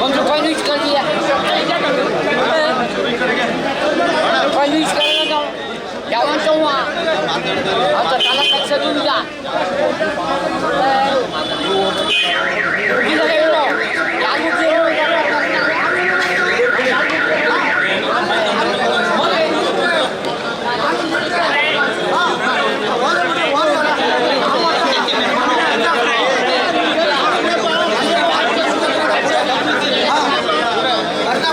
먼저 관리 시켜야 관리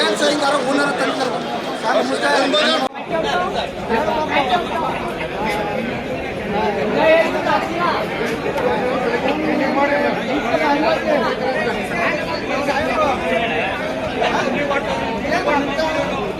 ಏನ್ ಸರ್ ಹಿಂಗಾರ ಓನರ್ ತಂತಾರೆ ಸರ್ ¡Vamos!